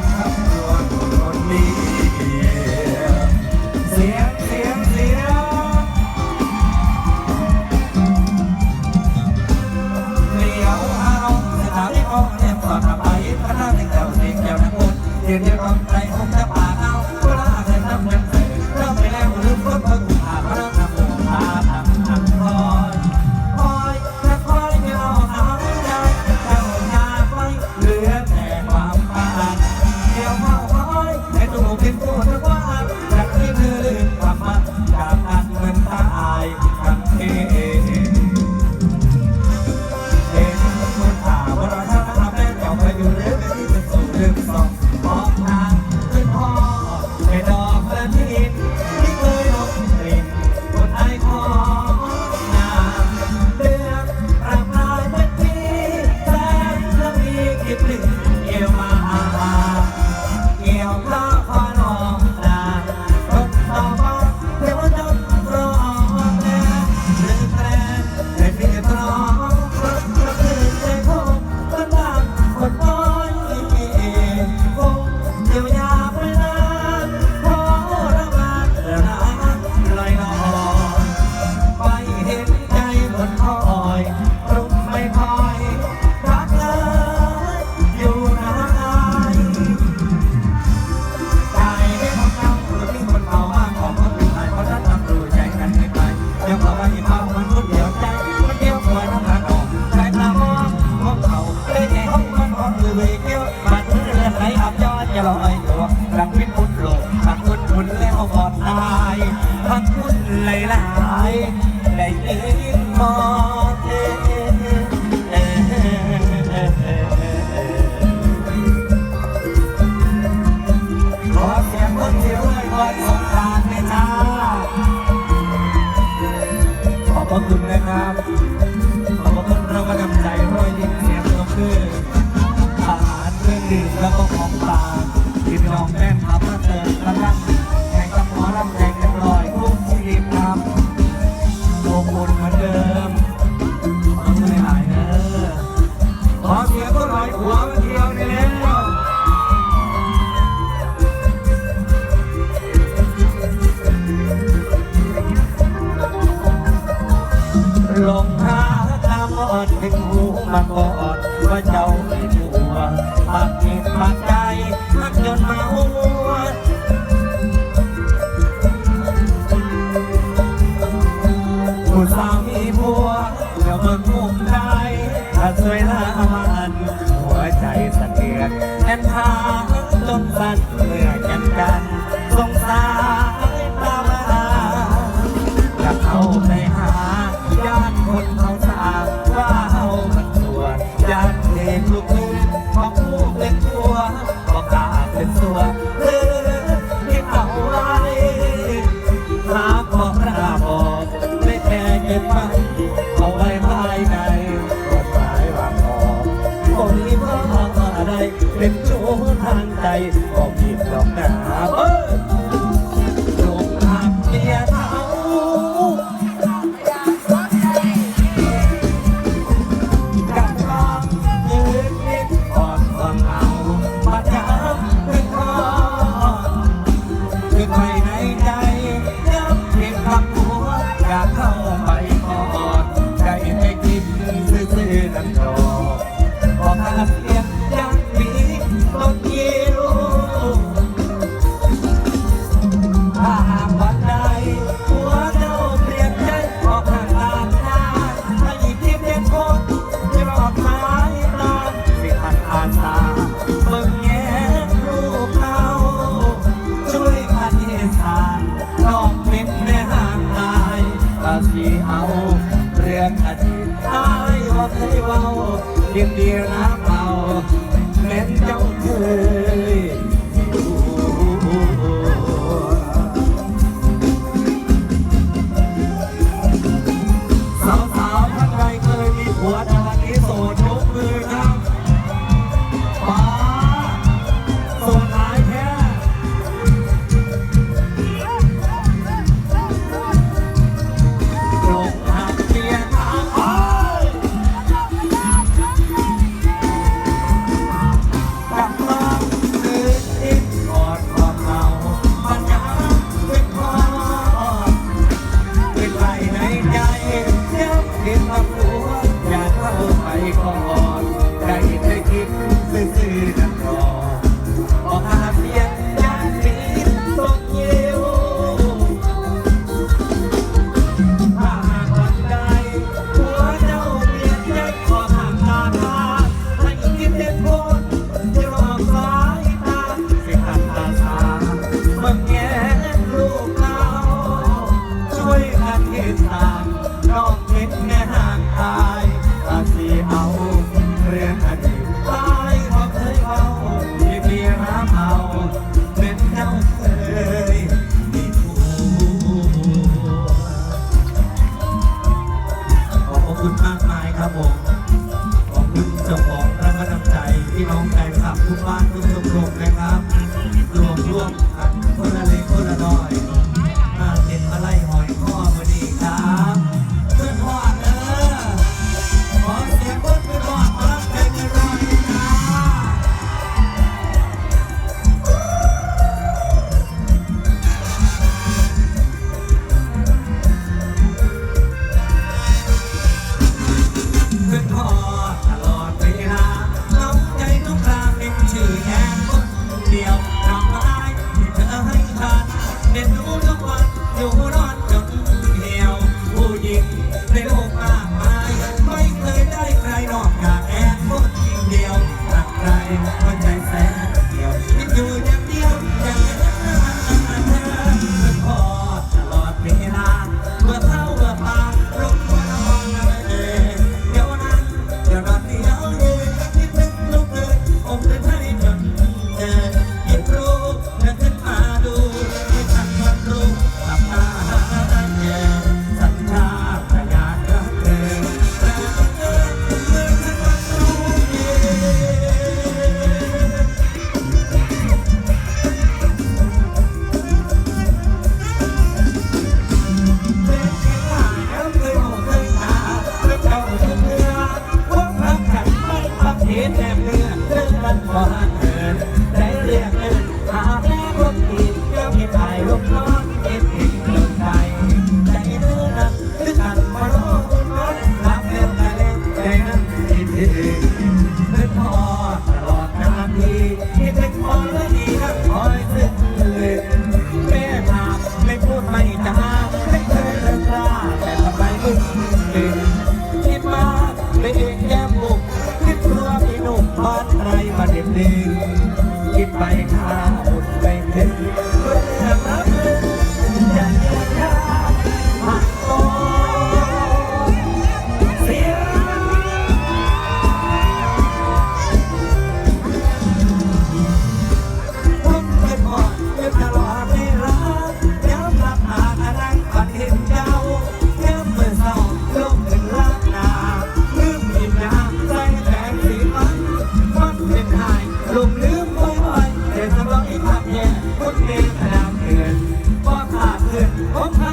Thank you. ยาลอยตัวรักพิมุตโลกชักอุดหุนแล้วบอดตายพักคุณหลและหายได้ยินมอเทขอเสียงคนที่รวยวันงกานนะาขอบพระคุณ มากอดว่าเจ้าไม่กลัวปากเหตุปากใจนักจนมาอ้วนผู้สา 点点。you wanna คิดแต่เพื่อเรื่องกันความเกินได้เรียกเอิน ไปทาง Okay.